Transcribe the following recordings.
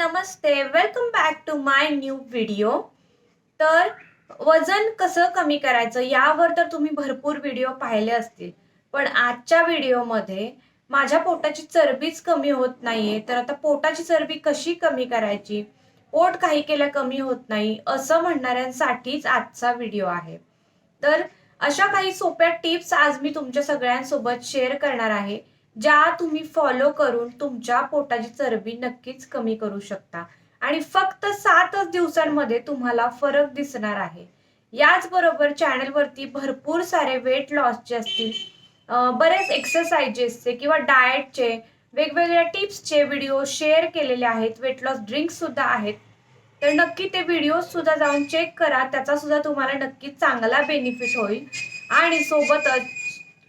Namaste welcome back to my new video तर वजन कसं कमी करायचं यावर तर तुम्ही भरपूर व्हिडिओ पाहिले असतील. पण आजच्या व्हिडिओमध्ये माझ्या पोटाची चरबीच कमी होत नाहीये. तर आता पोटाची चरबी कशी कमी करायची? पोट काही केल्या कमी होत नाही असं म्हणणाऱ्यांसाठीच आजचा व्हिडिओ आहे. तर अशा काही सोप्या टिप्स आज मी तुमच्या सगळ्यांसोबत शेअर करणार आहे. ज्या तुम्ही फॉलो करून तुमच्या पोटाची चरबी नक्कीच कमी करू शकता. आणि फक्त सातच दिवसांमध्ये तुम्हाला फरक दिसणार आहे. याचबरोबर चॅनलवरती भरपूर सारे वेट लॉसचे असतील बरेच एक्सरसाइजेसचे किंवा डाएटचे वेगवेगळ्या टिप्सचे व्हिडिओ शेअर केलेले आहेत वेट लॉस ड्रिंक्स सुद्धा आहेत. तर नक्की ते व्हिडिओ सुद्धा जाऊन चेक करा त्याचा सुद्धा तुम्हाला नक्कीच चांगला बेनिफिट होईल. आणि सोबतच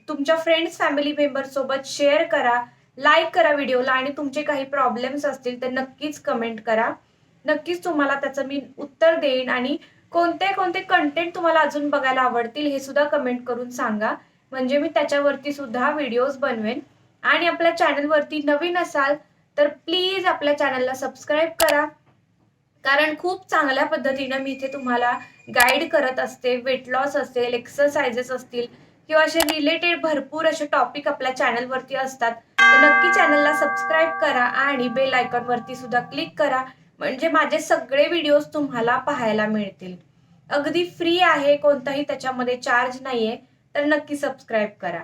तुमच्या फ्रेंड्स फॅमिली मेंबर सोबत शेअर करा लाईक करा व्हिडिओला आणि तुमचे काही प्रॉब्लेम्स असतील तर नक्कीच कमेंट करा. नक्कीच तुम्हाला त्याचं मी उत्तर देईन आणि कोणते कोणते कंटेंट तुम्हाला अजून बघायला आवडतील हे सुद्धा कमेंट करून सांगा. म्हणजे मी त्याच्यावरती सुद्धा व्हिडिओज बनवेन. आणि आपल्या चॅनलवरती नवीन असाल तर प्लीज आपल्या चॅनलला सबस्क्राईब करा. कारण खूप चांगल्या पद्धतीनं मी इथे तुम्हाला गाईड करत असते वेट लॉस असेल एक्सरसाइजेस असतील किंवा असे रिलेटेड भरपूर असे टॉपिक आपल्या चॅनलवरती असतात तर नक्की चॅनलला सबस्क्राईब करा आणि बेल आयकॉनवरती सुद्धा क्लिक करा. म्हणजे माझे सगळे व्हिडिओज तुम्हाला पाहायला मिळतील. अगदी फ्री आहे कोणताही त्याच्यामध्ये चार्ज नाहीये तर नक्की सबस्क्राईब करा.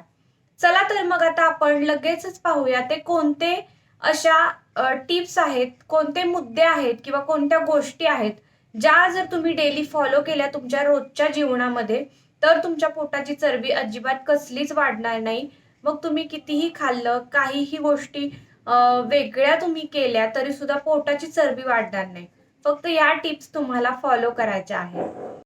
चला तर मग आता आपण लगेचच पाहूया ते कोणते अशा टिप्स आहेत कोणते मुद्दे आहेत किंवा कोणत्या गोष्टी आहेत ज्या जर तुम्ही डेली फॉलो केल्या तुमच्या रोजच्या जीवनामध्ये तर तुमच्या पोटाची चरबी अजिबात कसलीच वाढणार नाही. मग तुम्ही कितीही खाल्लं काहीही गोष्टी वेगळ्या तुम्ही केल्या तरी सुद्धा पोटाची चरबी वाढणार नाही. फक्त या टिप्स तुम्हाला फॉलो करायच्या आहेत.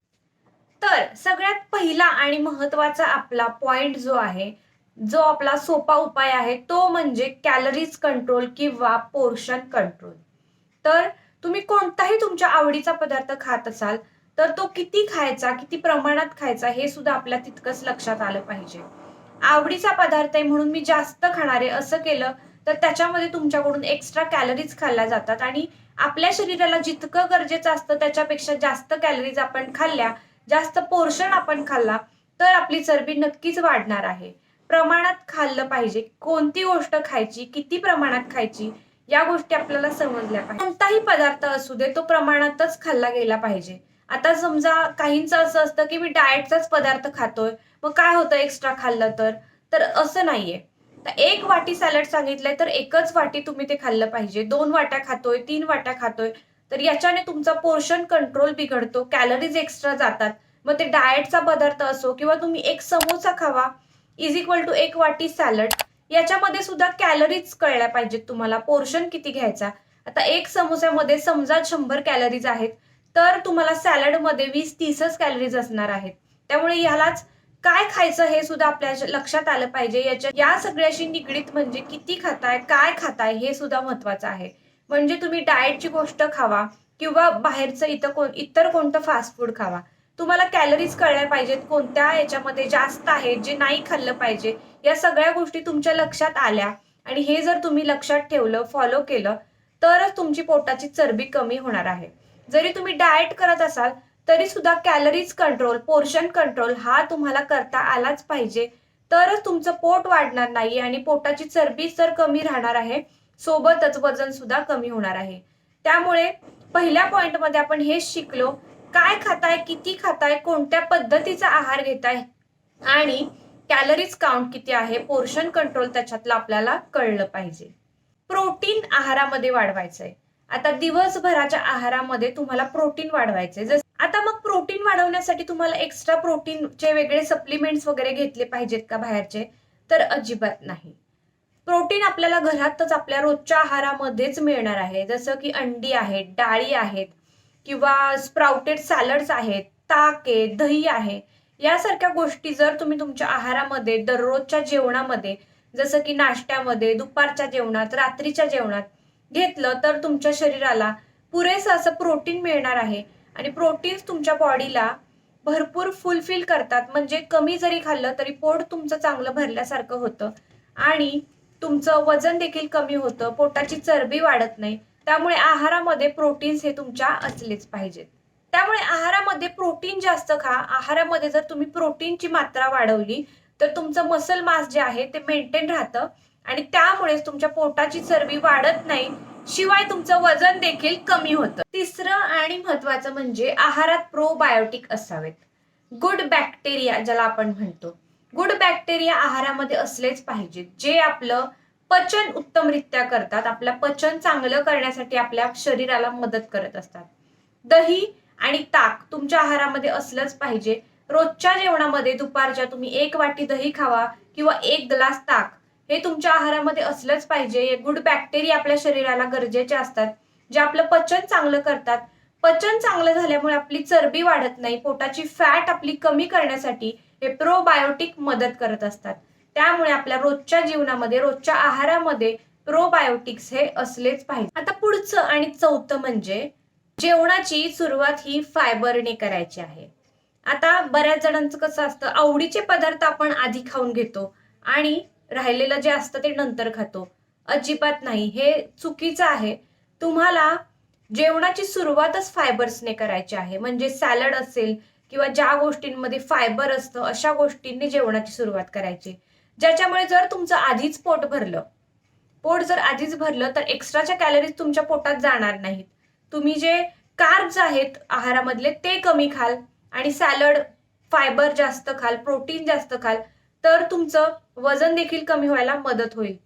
तर सगळ्यात पहिला आणि महत्त्वाचा आपला पॉइंट जो आहे जो आपला सोपा उपाय आहे तो म्हणजे कॅलरीज कंट्रोल किंवा पोर्शन कंट्रोल. तर तुम्ही कोणताही तुमच्या आवडीचा पदार्थ खात असाल तर तो किती खायचा किती प्रमाणात खायचा हे सुद्धा आपल्या तितकंच लक्षात आलं पाहिजे. आवडीचा पदार्थ आहे म्हणून मी जास्त खाणारे असं केलं तर त्याच्यामध्ये तुमच्याकडून एक्स्ट्रा कॅलरीज खाल्ल्या जातात आणि आपल्या शरीराला जितकं गरजेचं असतं त्याच्यापेक्षा जास्त कॅलरीज आपण खाल्ल्या जास्त पोर्शन आपण खाल्ला तर आपली चरबी नक्कीच वाढणार आहे. प्रमाणात खाल्लं पाहिजे. कोणती गोष्ट खायची किती प्रमाणात खायची या गोष्टी आपल्याला समजल्या पाहिजे. कोणताही पदार्थ असू दे तो प्रमाणातच खाल्ला गेला पाहिजे. आता समजा काहींचं असं असतं की मी डाएटचाच पदार्थ खातोय मग काय होतं एक्स्ट्रा खाल्लं तर? तर असं नाहीये. तर एक वाटी सॅलड सांगितलंय तर एकच वाटी तुम्ही ते खाल्लं पाहिजे. दोन वाट्या खातोय तीन वाट्या खातोय. तर याच्याने तुमचा पोर्शन कंट्रोल बिघडतो कॅलरीज एक्स्ट्रा जातात. मग ते डाएटचा पदार्थ असो किंवा तुम्ही एक समोसा खावा इज इक्वल टू एक वाटी सॅलड याच्यामध्ये सुद्धा कॅलरीज कळल्या पाहिजेत तुम्हाला. पोर्शन किती घ्यायचा? आता एक समोस्यामध्ये समजा शंभर कॅलरीज आहेत तर तुम्हाला सॅलडमध्ये वीस तीसच कॅलरीज असणार आहेत. त्यामुळे ह्यालाच काय खायचं हे सुद्धा आपल्या लक्षात आलं पाहिजे. याच्या या सगळ्याशी निगडीत म्हणजे किती खाताय काय खाताय हे सुद्धा महत्वाचं आहे. म्हणजे तुम्ही डाएटची गोष्ट खावा किंवा बाहेरचं इतर कोण इतर कोणतं फास्ट फूड खावा. तुम्हाला कॅलरीज कळल्या पाहिजेत कोणत्या याच्यामध्ये जास्त आहेत जे नाही खाल्लं पाहिजे या सगळ्या गोष्टी तुमच्या लक्षात आल्या. आणि हे जर तुम्ही लक्षात ठेवलं फॉलो केलं तरच तुमची पोटाची चरबी कमी होणार आहे. जरी तुम्ही डाएट करत असाल तरी सुद्धा कॅलरीज कंट्रोल पोर्शन कंट्रोल हा तुम्हाला करता आलाच पाहिजे. तरच तुमचं पोट वाढणार नाही आणि पोटाची चरबी तर कमी राहणार आहे सोबतच वजन सुद्धा कमी होणार आहे. त्यामुळे पहिल्या पॉइंटमध्ये आपण हे शिकलो काय खाताय किती खाताय कोणत्या पद्धतीचा आहार घेताय आणि कॅलरीज काउंट किती आहे पोर्शन कंट्रोल त्याच्यातलं आपल्याला कळलं पाहिजे. प्रोटीन आहारामध्ये वाढवायचं आहे आता दिवसभराच्या आहारामध्ये तुम्हाला प्रोटीन वाढवायचे. जस आता मग प्रोटीन वाढवण्यासाठी तुम्हाला एक्स्ट्रा प्रोटीनचे वेगळे सप्लिमेंट्स वगैरे घेतले पाहिजेत का बाहेरचे? तर अजिबात नाही. प्रोटीन आपल्याला घरातच आपल्या रोजच्या आहारामध्येच मिळणार आहे. जसं की अंडी आहेत डाळी आहेत किंवा स्प्राउटेड सॅलड्स आहेत ताक आहे दही आहे. यासारख्या गोष्टी जर तुम्ही तुमच्या आहारामध्ये दररोजच्या जेवणामध्ये जसं की नाश्त्यामध्ये दुपारच्या जेवणात रात्रीच्या जेवणात घेतलं तर तुमच्या शरीराला पुरेसं असं प्रोटीन मिळणार आहे. आणि प्रोटीन्स तुमच्या बॉडीला भरपूर फुलफिल करतात. म्हणजे कमी जरी खाल्लं तरी पोट तुमचं चांगलं भरल्यासारखं होतं. आणि तुमचं वजन देखील कमी होतं. पोटाची चरबी वाढत नाही. त्यामुळे आहारामध्ये प्रोटीन्स हे तुमच्या असलेच पाहिजेत. त्यामुळे आहारामध्ये प्रोटीन जास्त खा. आहारामध्ये जर तुम्ही प्रोटीनची मात्रा वाढवली तर तुमचं मसल मास जे आहे ते मेंटेन राहतं. आणि त्यामुळेच तुमच्या पोटाची चरबी वाढत नाही शिवाय तुमचं वजन देखील कमी होतं. तिसरं आणि महत्वाचं म्हणजे आहारात प्रोबायोटिक असावेत. गुड बॅक्टेरिया ज्याला आपण म्हणतो. गुड बॅक्टेरिया आहारामध्ये असलेच पाहिजेत जे आपलं पचन उत्तमरित्या करतात आपलं पचन चांगलं करण्यासाठी आपल्या शरीराला मदत करत असतात. दही आणि ताक तुमच्या आहारामध्ये असलंच पाहिजे. रोजच्या जेवणामध्ये दुपारच्या तुम्ही एक वाटी दही खावा किंवा एक ग्लास ताक. हे तुमच्या आहारामध्ये असलंच पाहिजे. गुड बॅक्टेरिया आपल्या शरीराला गरजेचे असतात. जे आपलं पचन चांगलं करतात. पचन चांगलं झाल्यामुळे आपली चरबी वाढत नाही. पोटाची फॅट आपली कमी करण्यासाठी हे प्रोबायोटिक मदत करत असतात. त्यामुळे आपल्या रोजच्या जीवनामध्ये रोजच्या आहारामध्ये प्रोबायोटिक्स हे असलेच पाहिजे. आता पुढचं आणि चौथं म्हणजे जेवणाची सुरुवात ही फायबरने करायची आहे. आता बऱ्याच जणांचं कसं असतं आवडीचे पदार्थ आपण आधी खाऊन घेतो आणि राहिलेलं जे असतं ते नंतर खातो. अजिबात नाही. हे चुकीचं आहे. तुम्हाला जेवणाची सुरुवातच फायबर्सने करायची आहे. म्हणजे सॅलड असेल किंवा ज्या गोष्टींमध्ये फायबर असतं अशा गोष्टींनी जेवणाची सुरुवात करायची. ज्याच्यामुळे जर तुमचं आधीच पोट भरलं पोट जर आधीच भरलं तर एक्स्ट्राच्या कॅलरीज तुमच्या पोटात जाणार नाहीत. तुम्ही जे कार्ब्स आहेत आहारामधले ते कमी खाल आणि सॅलड फायबर जास्त खाल प्रोटीन जास्त खाल तर तुमचं वजन देखील कमी व्हायला मदत होईल.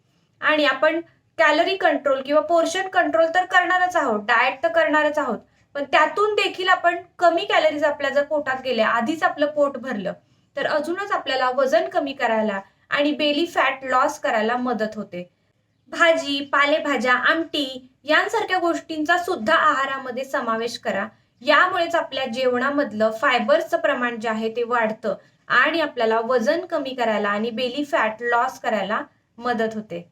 आणि आपण कॅलरी कंट्रोल किंवा पोर्शन कंट्रोल तर करणारच आहोत. डाएट तर करणारच आहोत. पण त्यातून देखील आपण कमी कॅलरीज आपल्या जर पोटात गेल्या आधीच आपलं पोट भरलं तर अजूनच आपल्याला वजन कमी करायला आणि बेली फॅट लॉस करायला मदत होते. भाजी पालेभाज्या आमटी यांसारख्या गोष्टींचा सुद्धा आहारामध्ये समावेश करा. यामुळेच आपल्या जेवणामधलं फायबर्सचं प्रमाण जे आहे ते वाढतं. आणि आपल्याला वजन कमी करायला आणि बेली फॅट लॉस करायला मदत होते.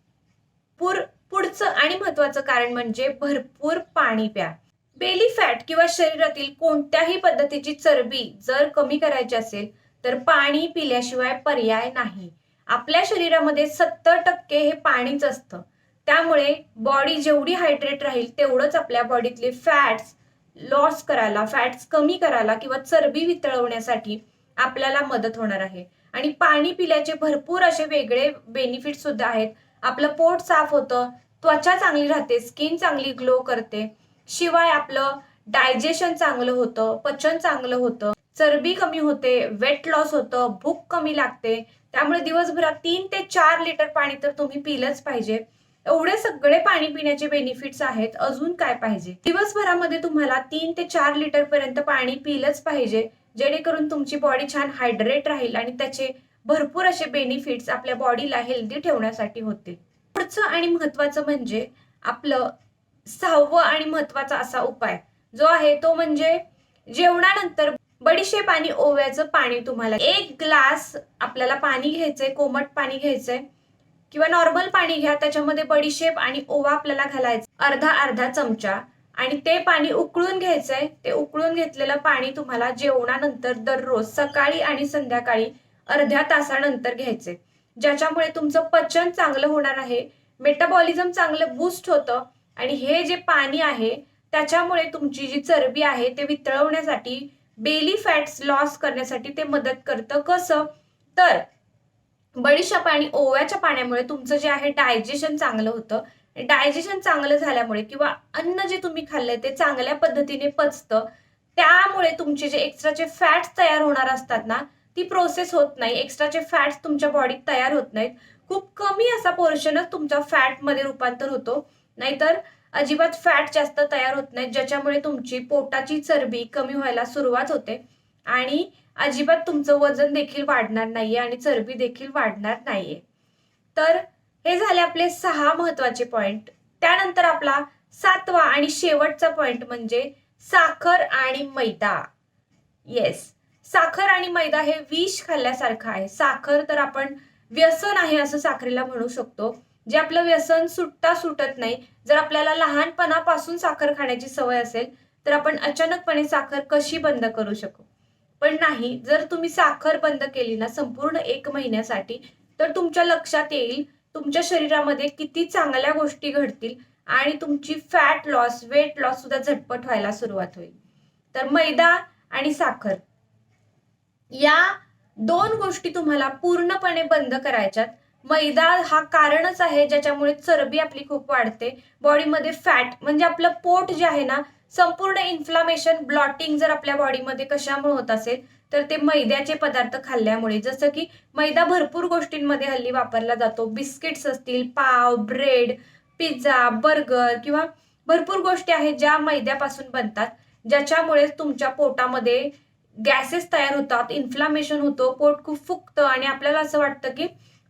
पुर पुढचं आणि महत्वाचं कारण म्हणजे भरपूर पाणी प्या. बेली फॅट किंवा शरीरातील कोणत्याही पद्धतीची चरबी जर कमी करायची असेल तर पाणी पिल्याशिवाय पर्याय नाही. आपल्या शरीरामध्ये सत्तर टक्के हे पाणीच असतं. त्यामुळे बॉडी जेवढी हायड्रेट राहील तेवढंच आपल्या बॉडीतले फॅट्स लॉस करायला फॅट्स कमी करायला किंवा चरबी वितळवण्यासाठी आपल्याला मदत होणार आहे. आणि पाणी पिल्याचे भरपूर असे वेगळे बेनिफिट सुद्धा आहेत. आपलं पोट साफ होतं त्वचा चांगली राहते स्किन चांगली ग्लो करते. शिवाय आपलं डायजेशन चांगलं होतं पचन चांगलं होतं. चरबी कमी होते वेट लॉस होतं भूक कमी लागते. त्यामुळे दिवसभरात तीन ते चार लिटर पाणी तर तुम्ही पिलंच पाहिजे. एवढे सगळे पाणी पिण्याचे बेनिफिट्स आहेत. अजून काय पाहिजे? दिवसभरामध्ये तुम्हाला तीन ते चार लिटर पर्यंत पाणी पिलंच पाहिजे. जेणेकरून तुमची बॉडी छान हायड्रेट राहील आणि त्याचे भरपूर असे बेनिफिट्स आपल्या बॉडीला हेल्दी ठेवण्यासाठी होतील पुढचं आणि महत्वाचं म्हणजे आपलं सहावं आणि महत्त्वाचा असा उपाय जो आहे तो म्हणजे जेवणानंतर बडीशेप आणि ओव्याचं पाणी तुम्हाला एक ग्लास आपल्याला पाणी घ्यायचंय कोमट पाणी घ्यायचंय किंवा नॉर्मल पाणी घ्या त्याच्यामध्ये बडीशेप आणि ओवा आपल्याला घालायचा अर्धा अर्धा चमचा. आणि ते पाणी उकळून घ्यायचंय ते उकळून घेतलेलं पाणी तुम्हाला जेवणानंतर दररोज सकाळी आणि संध्याकाळी अर्ध्या तासानंतर घ्यायचे ज्याच्यामुळे तुमचं पचन चांगलं होणार आहे मेटाबॉलिझम चांगलं बूस्ट होतं आणि हे जे पाणी आहे त्याच्यामुळे तुमची जी चरबी आहे ते वितळवण्यासाठी बेली फॅट्स लॉस करण्यासाठी ते मदत करतं. कसं? तर बडीशेप आणि ओव्याच्या पाण्यामुळे तुमचं जे आहे डायजेशन चांगलं होतं. डायजेशन चांगलं झाल्यामुळे किंवा अन्न जे तुम्ही खाल्लंय ते चांगल्या पद्धतीने पचतं. त्यामुळे तुमचे जे एक्स्ट्राचे फॅट्स तयार होणार असतात ना ती प्रोसेस होत नाही. एक्स्ट्राचे फॅट्स तुमच्या बॉडीत तयार होत नाहीत. खूप कमी असा पोर्शनच तुमच्या फॅटमध्ये रूपांतर होतो. नाहीतर अजिबात फॅट जास्त तयार होत नाहीत ज्याच्यामुळे तुमची पोटाची चरबी कमी व्हायला सुरुवात होते. आणि अजिबात तुमचं वजन देखील वाढणार नाहीये आणि चरबी देखील वाढणार नाहीये. तर हे झाले आपले सहा महत्त्वाचे पॉइंट त्यानंतर आपला सातवा आणि शेवटचा पॉइंट म्हणजे साखर आणि मैदा. येस साखर आणि मैदा हे विष खाल्ल्यासारखं आहे. साखर तर आपण व्यसन आहे असं साखरेला म्हणू शकतो. जे आपलं व्यसन सुटता सुटत नाही. जर आपल्याला लहानपणापासून साखर खाण्याची सवय असेल तर आपण अचानकपणे साखर कशी बंद करू शकू? पण नाही जर तुम्ही साखर बंद केली ना संपूर्ण एक महिन्यासाठी तर तुमच्या लक्षात येईल तुमच्या शरीरामध्ये किती चांगल्या गोष्टी घडतील आणि तुमची फॅट लॉस वेट लॉस सुद्धा झटपट व्हायला सुरुवात होईल. तर मैदा आणि साखर या दोन गोष्टी तुम्हाला पूर्णपणे बंद करायच्यात. मैदा हा कारणच आहे ज्याच्यामुळे चरबी आपली खूप वाढते. बॉडीमध्ये फॅट म्हणजे आपलं पोट जे आहे ना संपूर्ण इन्फ्लामेशन ब्लॉटिंग जर आपल्या बॉडीमध्ये कशामुळे होत असेल तर ते मैद्याचे पदार्थ खाल्ल्यामुळे जसं की मैदा भरपूर गोष्टींमध्ये हल्ली वापरला जातो. बिस्किट्स असतील पाव ब्रेड पिझ्झा बर्गर किंवा भरपूर गोष्टी आहेत ज्या मैद्यापासून बनतात ज्याच्यामुळे तुमच्या पोटामध्ये गॅसेस तयार होतात इन्फ्लामेशन होतो पोट खूप फुगतं आणि आपल्याला असं वाटतं की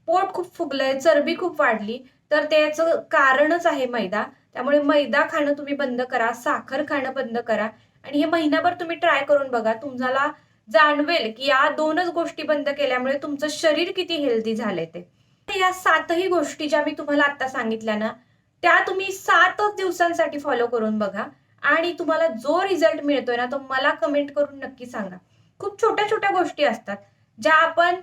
पोट खूप फुगलंय चरबी खूप वाढली तर त्याचं कारणच आहे मैदा. त्यामुळे मैदा खाणं तुम्ही बंद करा साखर खाणं बंद करा आणि हे महिनाभर तुम्ही ट्राय करून बघा. तुम्हाला जाणवेल की या दोनच गोष्टी बंद केल्यामुळे तुमचं शरीर किती हेल्दी झालंय ते. या सातही गोष्टी ज्या मी तुम्हाला आता सांगितल्या ना त्या तुम्ही सातच दिवसांसाठी फॉलो करून बघा. आणि तुम्हाला जो रिझल्ट मिळतोय ना तो मला कमेंट करून नक्की सांगा. खूप छोट्या छोट्या गोष्टी असतात ज्या आपण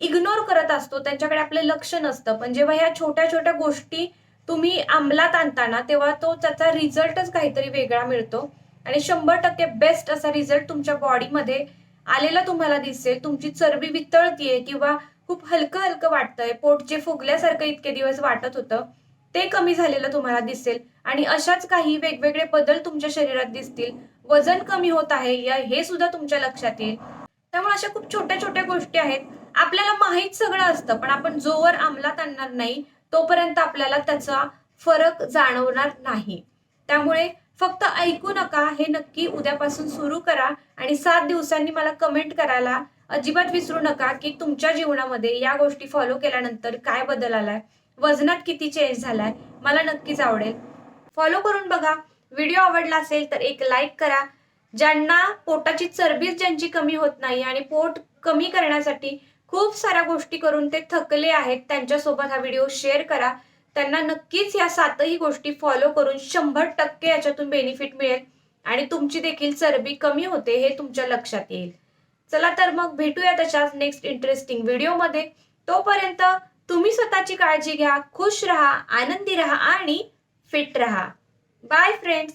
इग्नोर करत असतो त्यांच्याकडे आपलं लक्ष नसतं. पण जेव्हा ह्या छोट्या छोट्या गोष्टी तुम्ही अंमलात आणताना तेव्हा तो त्याचा रिझल्टच काहीतरी वेगळा मिळतो. आणि शंभर टक्के बेस्ट असा रिझल्ट तुमच्या बॉडीमध्ये आलेला तुम्हाला दिसेल तुमची चरबी वितळतीये किंवा खूप हलकं हलकं वाटतंय पोट जे फुगल्यासारखं इतके दिवस वाटत होतं ते कमी झालेलं तुम्हाला दिसेल. आणि अशाच काही वेगवेगळे बदल तुमच्या शरीरात दिसतील. वजन कमी होत आहे या हे सुद्धा तुमच्या लक्षात येईल. त्यामुळे अशा खूप छोट्या छोट्या गोष्टी आहेत. आपल्याला माहीत सगळं असतं पण आपण जोवर अंमलात आणणार नाही तोपर्यंत आपल्याला त्याचा फरक जाणवणार नाही. त्यामुळे फक्त ऐकू नका हे नक्की उद्यापासून सुरू करा आणि सात दिवसांनी मला कमेंट करायला अजिबात विसरू नका की तुमच्या जीवनामध्ये या गोष्टी फॉलो केल्यानंतर काय बदल आलाय वजनात किती चेंज झालाय मला नक्कीच आवडेल. फॉलो करून बघा. व्हिडिओ आवडला असेल तर एक लाईक करा. ज्यांना पोटाची चरबीच ज्यांची कमी होत नाही आणि पोट कमी करण्यासाठी खूप साऱ्या गोष्टी करून ते थकले आहेत त्यांच्यासोबत हा व्हिडिओ शेअर करा. त्यांना नक्कीच या सातही गोष्टी फॉलो करून शंभर टक्के याच्यातून बेनिफिट मिळेल. आणि तुमची देखील चरबी कमी होते हे तुमच्या लक्षात येईल. चला तर मग भेटूया त्याच्याच नेक्स्ट इंटरेस्टिंग व्हिडिओमध्ये तोपर्यंत तुम्ही स्वतःची काळजी घ्या खुश राहा आनंदी राहा आणि फिट राहा. Bye friends